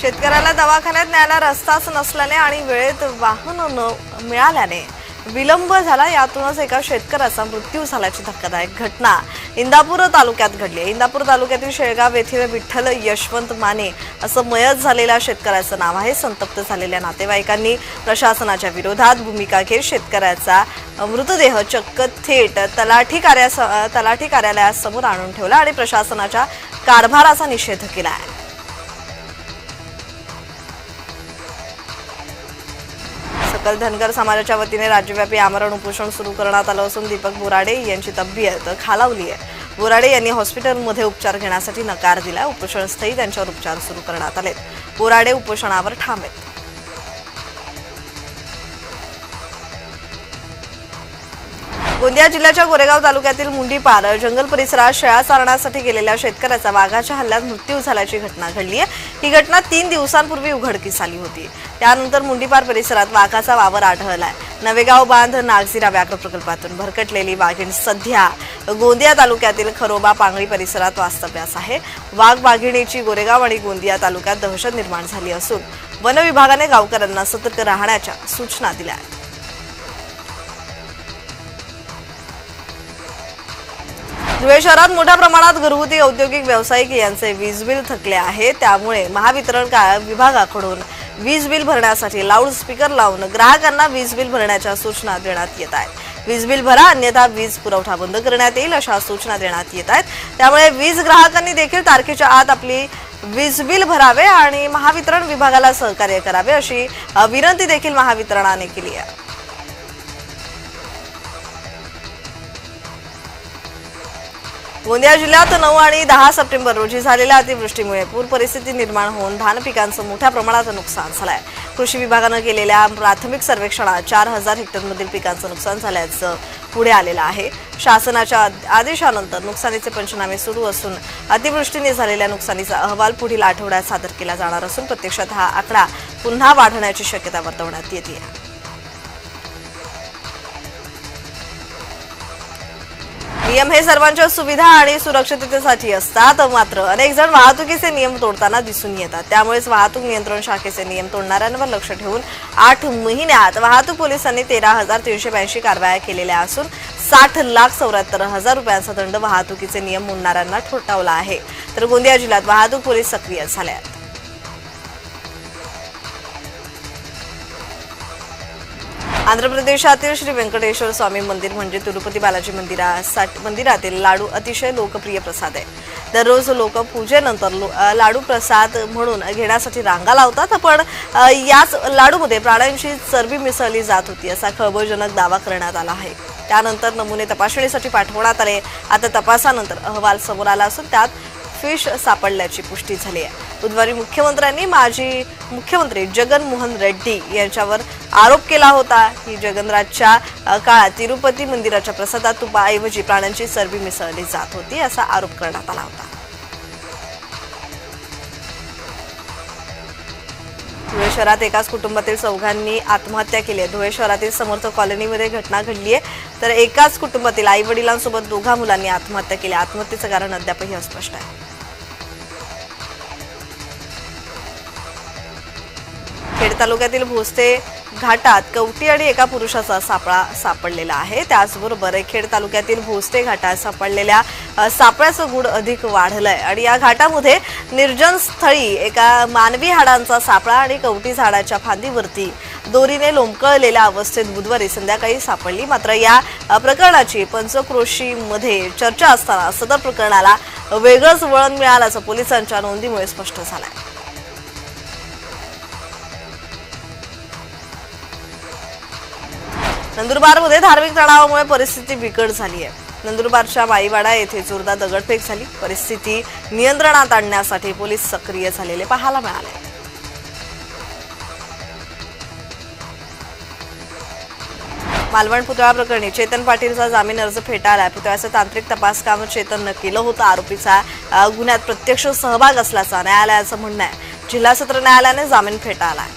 शेतकऱ्याला दवाखान्यात न्यायला रस्ताच नसल्याने आणि वेळेत वाहन न मिळाल्याने विलंब झाला. यातूनच एका शेतकऱ्याचा मृत्यू झाल्याची धक्कादायक घटना इंदापूर तालुक्यात घडली इंदापूर तालुक्यातील शेळगाव येथील विठ्ठल यशवंत माने असं मयत झालेल्या शेतकऱ्याचं नाव आहे. संतप्त झालेल्या नातेवाईकांनी प्रशासनाच्या विरोधात भूमिका घेत शेतकऱ्याचा मृतदेह चक्क थेट तलाठी कार्यास तलाठी कार्यालयासमोर आणून ठेवला आणि प्रशासनाच्या कारभाराचा निषेध केला आहे. सकल धनगर समाजाच्या वतीने राज्यव्यापी आमरण उपोषण सुरू करण्यात आलं असून दीपक बोराडे यांची तब्येत खालावली आहे. बोराडे यांनी हॉस्पिटलमध्ये उपचार घेण्यासाठी नकार दिला उपोषणस्थळी त्यांच्यावर उपचार सुरू करण्यात आले बोराडे उपोषणावर ठाम आहेत. गोंदिया जिल्ह्याच्या गोरेगाव तालुक्यातील मुंडीपार जंगल परिसरात शेळा चारण्यासाठी गेलेल्या शेतकऱ्याचा वाघाच्या हल्ल्यात मृत्यू झाल्याची घटना घडली आहे. ही घटना तीन दिवसांपूर्वी उघडकीस आली होती. त्यानंतर मुंडीपार परिसरात वाघाचा वावर आढळलाय. नवेगाव बांध नागझिरा व्याघ्र प्रकल्पातून भरकटलेली वाघीण सध्या गोंदिया तालुक्यातील खरोबा पांगळी परिसरात वास्तव्यास आहे. वाघ वाघिणीची गोरेगाव आणि गोंदिया तालुक्यात दहशत निर्माण झाली असून वन विभागाने गावकऱ्यांना सतर्क राहण्याच्या सूचना दिल्या आहेत. धुळे शहरात मोठ्या प्रमाणात घरगुती औद्योगिक व्यावसायिक यांचे वीज बिल थकले आहे. त्यामुळे महावितरण विभागाकडून वीज बिल भरण्यासाठी लाऊड स्पीकर लावून ग्राहकांना वीज बिल भरण्याच्या सूचना देण्यात येत आहेत. वीज बिल भरा अन्यथा वीज पुरवठा बंद करण्यात येईल अशा सूचना देण्यात येत आहेत. त्यामुळे वीज ग्राहकांनी देखील तारखेच्या आत आपली वीज बिल भरावे आणि महावितरण विभागाला सहकार्य करावे अशी विनंती देखील महावितरणाने केली आहे. गोंदिया जिल्ह्यात नऊ आणि दहा सप्टेंबर रोजी झालेल्या अतिवृष्टीमुळे पूर परिस्थिती निर्माण होऊन धान पिकांचं मोठ्या प्रमाणात नुकसान झालंय. कृषी विभागानं केलेल्या प्राथमिक सर्वेक्षणात चार हजार हेक्टरमधील पिकांचं नुकसान झाल्याचं पुढे आलेलं आहे. शासनाच्या आद- आदेशानंतर नुकसानीचे पंचनामे सुरू असून अतिवृष्टीने झालेल्या नुकसानीचा अहवाल पुढील आठवड्यात सादर केला जाणार असून प्रत्यक्षात हा आकडा पुन्हा वाढण्याची शक्यता वर्तवण्यात येते नियम हे सर्वांच्या सुविधा आणि सुरक्षिततेसाठी असतात. मात्र अनेक जण वाहतुकीचे नियम तोडताना दिसून येतात. त्यामुळेच वाहतूक नियंत्रण शाखेचे नियम तोडणाऱ्यांवर लक्ष ठेवून आठ महिन्यात वाहतूक पोलिसांनी तेरा हजार तीनशे ब्याऐंशी कारवाया केलेल्या असून साठ लाख चौऱ्याहत्तर हजार रुपयांचा दंड वाहतुकीचे नियम मोडणाऱ्यांना ठोठावला आहे. तर गोंदिया जिल्ह्यात वाहतूक पोलीस सक्रिय झाल्या आहेत. आंध्र प्रदेशातील श्री व्यंकटेश्वर स्वामी मंदिर म्हणजे तिरुपती बालाजी मंदिरासाठी मंदिरातील लाडू अतिशय लोकप्रिय प्रसाद आहे. दररोज लोक पूजेनंतर लो- लाडू प्रसाद म्हणून घेण्यासाठी रांगा लावतात. पण याच लाडूमध्ये प्राण्यांची चरबी मिसळली जात होती असा खळबळजनक दावा करण्यात आला आहे. त्यानंतर नमुने तपासणीसाठी पाठवण्यात आले. आता तपासानंतर अहवाल समोर आला असून त्यात फिश सापडल्याची पुष्टी झाली आहे. बुधवारी मुख्यमंत्र्यांनी माजी मुख्यमंत्री जगन मोहन रेड्डी यांच्यावर आरोप केला होता. की जगनराजच्या काळात तिरुपती मंदिराच्या प्रसादात तुपाऐवजी प्राण्यांची चरबी मिसळली जात होती असा आरोप करण्यात आला होता. धुळे शहरात एकाच कुटुंबातील चौघांनी आत्महत्या केली आहे. धुळे शहरातील समर्थ कॉलनीमध्ये घटना घडली आहे. तर एकाच कुटुंबातील आई वडिलांसोबत दोघा मुलांनी आत्महत्या केली आत्महत्येचं कारण अद्यापही अस्पष्ट आहे. खेड तालुक्यातील भोसते घाटात कवटी आणि एका पुरुषाचा सापळा सापडलेला आहे. त्याचबरोबर खेड तालुक्यातील भोसते घाटात सापडलेल्या सापळ्याचं गुड अधिक वाढलंय. आणि या घाटामध्ये निर्जन स्थळी एका मानवी हाडांचा सापळा आणि कवटी झाडाच्या फांदीवरती दोरीने लोंबकळलेल्या अवस्थेत बुधवारी संध्याकाळी सापडली. मात्र या प्रकरणाची पंचक्रोशीमध्ये चर्चा असताना सदर प्रकरणाला वेगळंच वळण मिळाल्याचं पोलिसांच्या नोंदीमुळे स्पष्ट झालंय. नंदुरबारमध्ये धार्मिक तणावामुळे परिस्थिती बिकट झाली आहे. नंदुरबारच्या बाईवाडा येथे जोरदार दगडफेक झाली. परिस्थिती नियंत्रणात आणण्यासाठी पोलीस सक्रिय झालेले पाहायला मिळाले. मालवण पुतळा प्रकरणी चेतन पाटीलचा जामीन अर्ज फेटाळला पुतळ्याचं तांत्रिक तपास काम चेतननं केलं होतं. आरोपीचा गुन्ह्यात प्रत्यक्ष सहभाग असल्याचा न्यायालयाचं म्हणणं आहे. जिल्हा सत्र न्यायालयाने जामीन फेटाळलाय.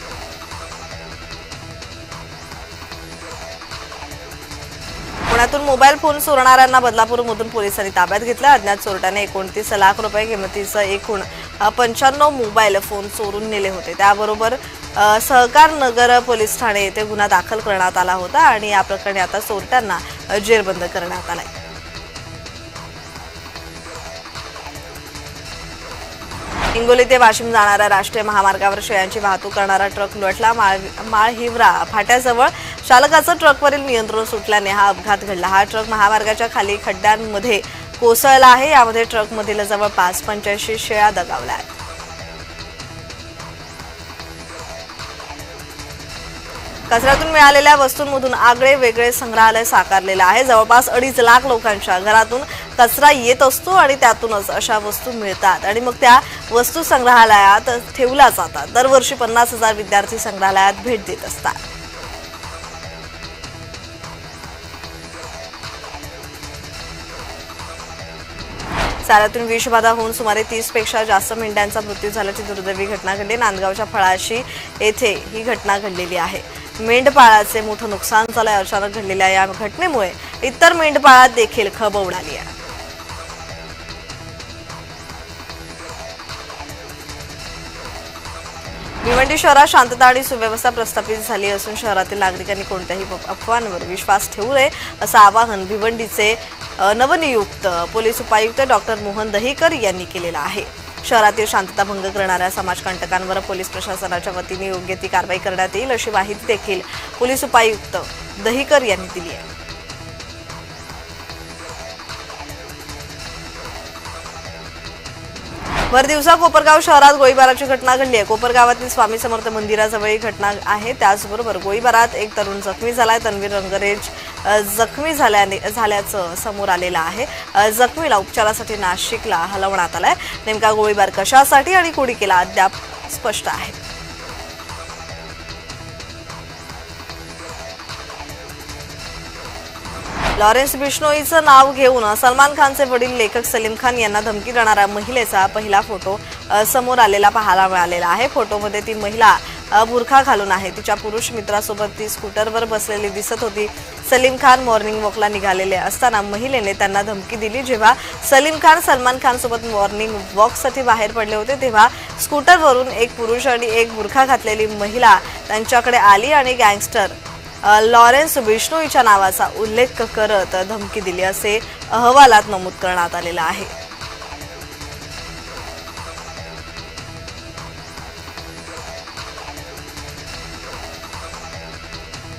पुण्यातून मोबाईल फोन चोरणाऱ्यांना बदलापूरमधून पोलिसांनी ताब्यात घेतला. अज्ञात चोरट्याने एकोणतीस लाख रुपये किमतीचं एकूण पंच्याण्णव मोबाईल फोन चोरून नेले होते. त्याबरोबर सहकार नगर पोलीस ठाणे येथे गुन्हा दाखल करण्यात आला होता आणि या प्रकरणी आता चोरट्यांना जेरबंद करण्यात आलाय. हिंगोली ते वाशिम जाणाऱ्या राष्ट्रीय महामार्गावर शेळ्यांची वाहतूक करणारा ट्रक लुटला. माळ माळ हिवरा फाट्याजवळ चालकाचं ट्रकवरील नियंत्रण सुटल्याने हा अपघात घडला. हा ट्रक महामार्गाच्या खाली खड्ड्यांमध्ये कोसळला आहे. यामध्ये ट्रकमधील जवळपास पंच्याऐंशी शेळ्या दगावल्या आहेत. कचऱ्यातून मिळालेल्या वस्तूंमधून आगळे वेगळे संग्रहालय साकारलेलं आहे. जवळपास अडीच लाख लोकांच्या घरातून कचरा येत असतो आणि त्यातूनच अशा वस्तू मिळतात आणि मग त्या वस्तू संग्रहालयात ठेवल्या जातात. दरवर्षी पन्नास हजार विद्यार्थी संग्रहालयात भेट देत असतात. चाऱ्यातून विषबाधा होऊन सुमारे तीसपेक्षा जास्त मेंढ्यांचा मृत्यू झाल्याची दुर्दैवी घटना घडली. नांदगावच्या फळाशी येथे ही घटना घडलेली आहे. मेंढपाळाचे मोठं नुकसान झालंय. अचानक घडलेल्या या घटनेमुळे इतर मेंढपाळात देखील खब उडाली आहे. भिवंडी शहरात शांतता आणि सुव्यवस्था प्रस्थापित झाली असून शहरातील नागरिकांनी कोणत्याही अफवांवर विश्वास ठेवू नये असं आवाहन भिवंडीचे नवनियुक्त पोलीस उपायुक्त डॉक्टर मोहन दहीकर यांनी केलेलं आहे. शहरातील शांतता भंग करणाऱ्या समाजकंटकांवर पोलीस प्रशासनाच्या वतीने योग्य ती कारवाई करण्यात येईल अशी माहिती देखील पोलीस उपायुक्त दहीकर यांनी दिली आहे. भर दिवसा कोपरगाव शहरात गोळीबाराची घटना घडली आहे. कोपरगावातील स्वामी समर्थ मंदिराजवळ ही घटना आहे. त्याचबरोबर गोळीबारात एक तरुण जखमी झालाय. तन्वीर रंगरेज जखमी झाल्याने झाल्याचं समोर आलेलं आहे. जखमीला उपचारासाठी नाशिकला हलवण्यात आलाय. नेमका गोळीबार कशासाठी आणि कोणी केला? अद्याप स्पष्ट आहे. लॉरेन्स बिश्नोईचं नाव घेऊन सलमान खानचे वडील लेखक सलीम खान यांना धमकी देणाऱ्या महिलेचा पहिला फोटो समोर आलेला पाहायला मिळालेला आहे. फोटोमध्ये ती महिला बुरखा घालून आहे. तिच्या पुरुष मित्रासोबत ती स्कूटरवर बसलेली दिसत होती. सलीम खान मॉर्निंग वॉकला निघालेले असताना महिलेने त्यांना धमकी दिली. जेव्हा सलीम खान सलमान खानसोबत मॉर्निंग वॉकसाठी बाहेर पडले होते तेव्हा स्कूटरवरून एक पुरुष आणि एक बुरखा घातलेली महिला त्यांच्याकडे आली आणि गँगस्टर लॉरेन्स बिश्नोईच्या नावाचा उल्लेख करत धमकी दिली असे अहवालात नमूद करण्यात आलेला आहे.